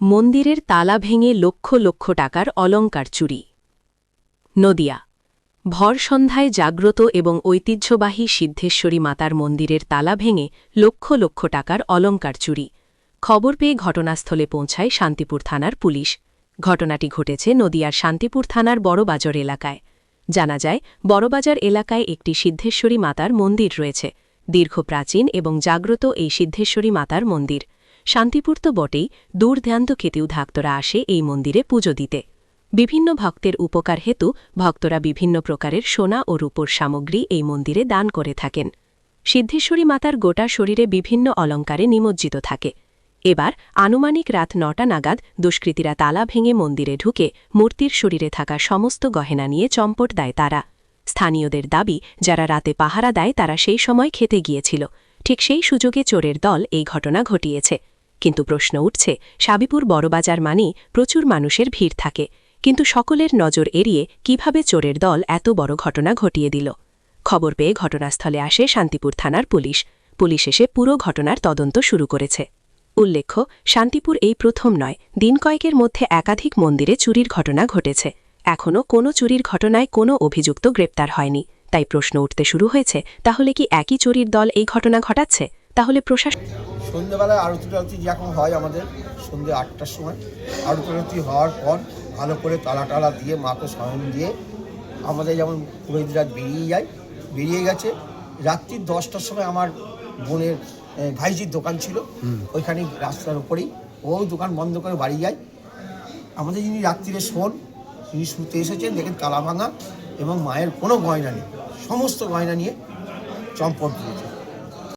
মন্দিরের তালা ভেঙে লক্ষ লক্ষ টাকার অলঙ্কার চুরি। নদিয়া, ভর সন্ধ্যায় জাগ্রত এবং ঐতিহ্যবাহী সিদ্ধেশ্বরী মাতার মন্দিরের তালা ভেঙে লক্ষ লক্ষ টাকার অলঙ্কার চুরি। খবর পেয়ে ঘটনাস্থলে পৌঁছায় শান্তিপুর থানার পুলিশ। ঘটনাটি ঘটেছে নদিয়ার শান্তিপুর থানার বড়বাজার এলাকায়। জানা যায়, বড়বাজার এলাকায় একটি সিদ্ধেশ্বরী মাতার মন্দির রয়েছে। দীর্ঘ প্রাচীন এবং জাগ্রত এই সিদ্ধেশ্বরী মাতার মন্দির। শান্তিপুর তো বটেই দূরধ্যান্ত খেতেও ভক্তরা আসে এই মন্দিরে পুজো দিতে। বিভিন্ন ভক্তের উপকার হেতু ভক্তরা বিভিন্ন প্রকারের সোনা ও রূপোর সামগ্রী এই মন্দিরে দান করে থাকেন। সিদ্ধেশ্বরী মাতার গোটা শরীরে বিভিন্ন অলঙ্কারে নিমজ্জিত থাকে। এবার আনুমানিক রাত নটা নাগাদ দুষ্কৃতীরা তালা ভেঙে মন্দিরে ঢুকে মূর্তির শরীরে থাকা সমস্ত গহেনা নিয়ে চম্পট দেয় তারা। স্থানীয়দের দাবি, যারা রাতে পাহারা দেয় তারা সেই সময় খেতে গিয়েছিল। ঠিক সেই সুযোগে চোরের দল এই ঘটনা ঘটিয়েছে। কিন্তু প্রশ্ন উঠছে, সাবিপুর বড়বাজার মানেই প্রচুর মানুষের ভিড় থাকে। কিন্তু সকলের নজর এড়িয়ে কীভাবে চোরের দল এত বড় ঘটনা ঘটিয়ে দিল? খবর পেয়ে ঘটনাস্থলে আসে শান্তিপুর থানার পুলিশ। পুলিশ এসে পুরো ঘটনার তদন্ত শুরু করেছে। উল্লেখ্য, শান্তিপুর এই প্রথম নয়, দিন কয়েকের মধ্যে একাধিক মন্দিরে চুরির ঘটনা ঘটেছে। এখনও কোনো চুরির ঘটনায় কোনো অভিযুক্ত গ্রেপ্তার হয়নি। তাই প্রশ্ন উঠতে শুরু হয়েছে, তাহলে কি একই চুরির দল এই ঘটনা ঘটাচ্ছে? তাহলে প্রশাসন সন্ধ্যেবেলায় আরতি টারতি যখন হয় আমাদের সন্ধ্যে আটটার সময়। আরতি টারতি হওয়ার পর ভালো করে তালা টালা দিয়ে মাকে স্বয়ং দিয়ে আমাদের যেমন পুরোহিতরা বেরিয়ে যায় বেরিয়ে গেছে। রাত্রির দশটার সময় আমার বোনের ভাইজির দোকান ছিল। ওইখানে রাস্তার উপরেই। ও দোকান বন্ধ করে বাড়ি যায়। আমাদের যিনি রাত্রিরে শোন তিনি শুতে এসেছেন দেখেন তালা ভাঙা এবং মায়ের কোনো গয়না নেই। সমস্ত গয়না নিয়ে চম্পট দিয়েছে।